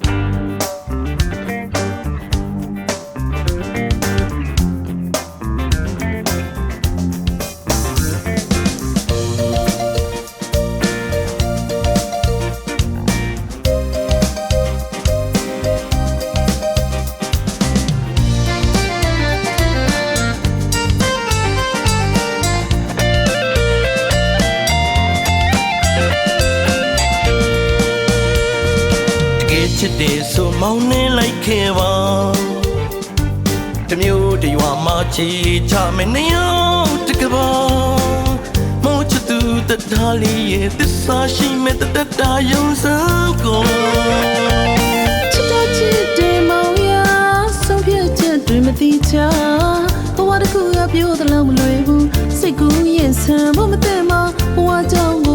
တ ချစ်တယ်ဆိုမောင်းနေလိုက်ခဲ့ပါတမျိုးတရွာမှာချီချမယ်နေအောင်တကပါမောချစ်သူတသားလေးရဲ့သစ္စာရှိမဲ့တတတာယုံစံကိုချစ်တော့ချစ်တယ်မောင်ရဆုံးဖြတ်ချက်တွေမတိချဘဝတစ်ခုကပြောသလောက်မလွယ်ဘူးစိတ်ကူးရင်ဆန်ဖို့မသိမဘဝကြောင့်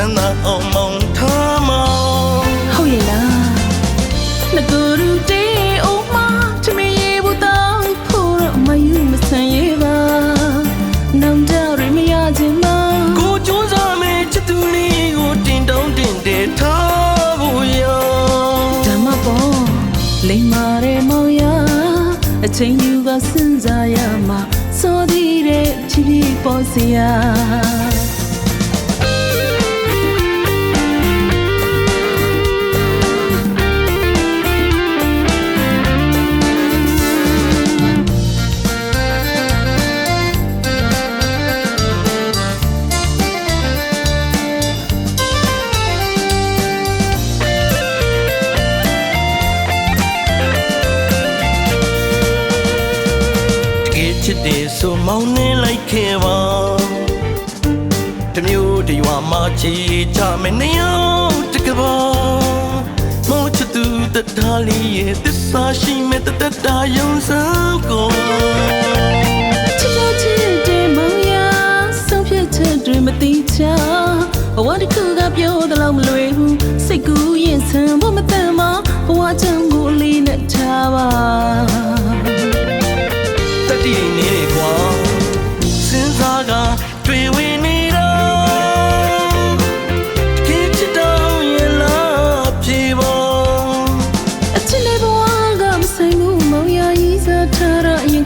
မ်းသာအောင်မောင်ထားမောင်ဟုတ်ရဲ့လားငကူရူတေအိုမချမရေဘူးတောင်းဖို့တော့မယူမဆန်ရေပါနောင်တရမရခြင်းမကိုကြိုးစားမယ်ချစ်သူလေးကိုတင်တောင်းတင်တယ်ထားဖို့ရဓမ္မပေါ်လိမ္မာတဲ့မောင်ရအချိန်ယူကစဉ်းစားရမှာစိုးသေးတဲ့ဖြည်းဖြည်းပေါ်စရာ တယ်ဆိုမောင်းနေလိုက်ခဲ့ပါတမျိုးတရွာမှာချီချမယ်နေအောင်တကပါမောချစ်သူတသားလေးရဲ့သစ္စာရှိမဲ့တတတာယုံစံကိုချ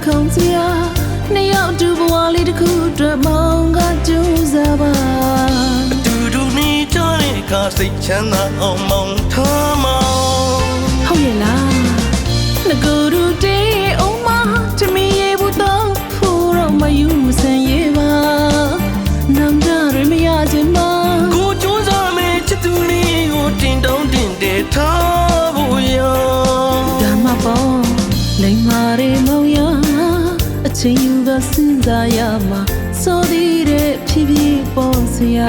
ခုံစရာနှစ်ယောက်တူဘဝလေးတစ်ခုအတွက်မောင်ကကြိုးစားပါတူတူနေကြတဲ့အခါစိတ်ချမ်းသာအောင်မောင်ထားမောင်ဟုတ်ရဲ့လားငကူရူတေအိုမချမီရေဘူးတော့ဖို့တော့မယူမဆန်ရေပါနောင်တရမရခြင်းမကိုကြိုးစားမယ်ချစ်သူလေးကိုတင်တောင်းတင်တယ်ထား စဉ်းစားရမှာစိုးသေးတဲ့ဖြည်းဖြည်းပေါ်စရာ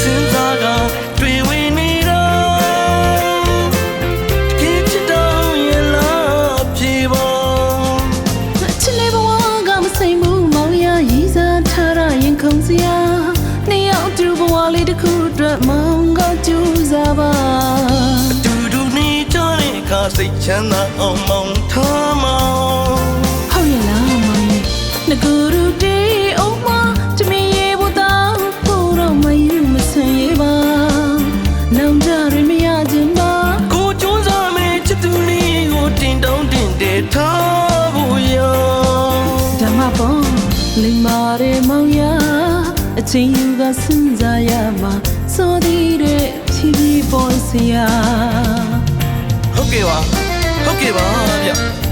စဉ်းစားကတွေ့ဝင်နေတော့တကယ်ချစ်တော့ရင်လားပြေပါချစ်လေးဘဝကမဆိုင်ဘူးမောင်ရရည်စားထားရရင်ခုံစရာနှစ်ယောက်တူဘဝလေးတစ်ခုအတွက်မောင်ကကြိုးစားပါတူတူနေကြတဲ့အခါစိတ်ချမ်းသာအောင်မောင်ထားမောင် လိမ္မာရေမောင်ရအချိန်ယူကစဉ်းစားရမှာစိုးသေးတဲ့ဖြည်းဖြည်းပေါ်စရာဟုတ်ကဲ့ပါဟုတ်ကဲ့ပါဗျ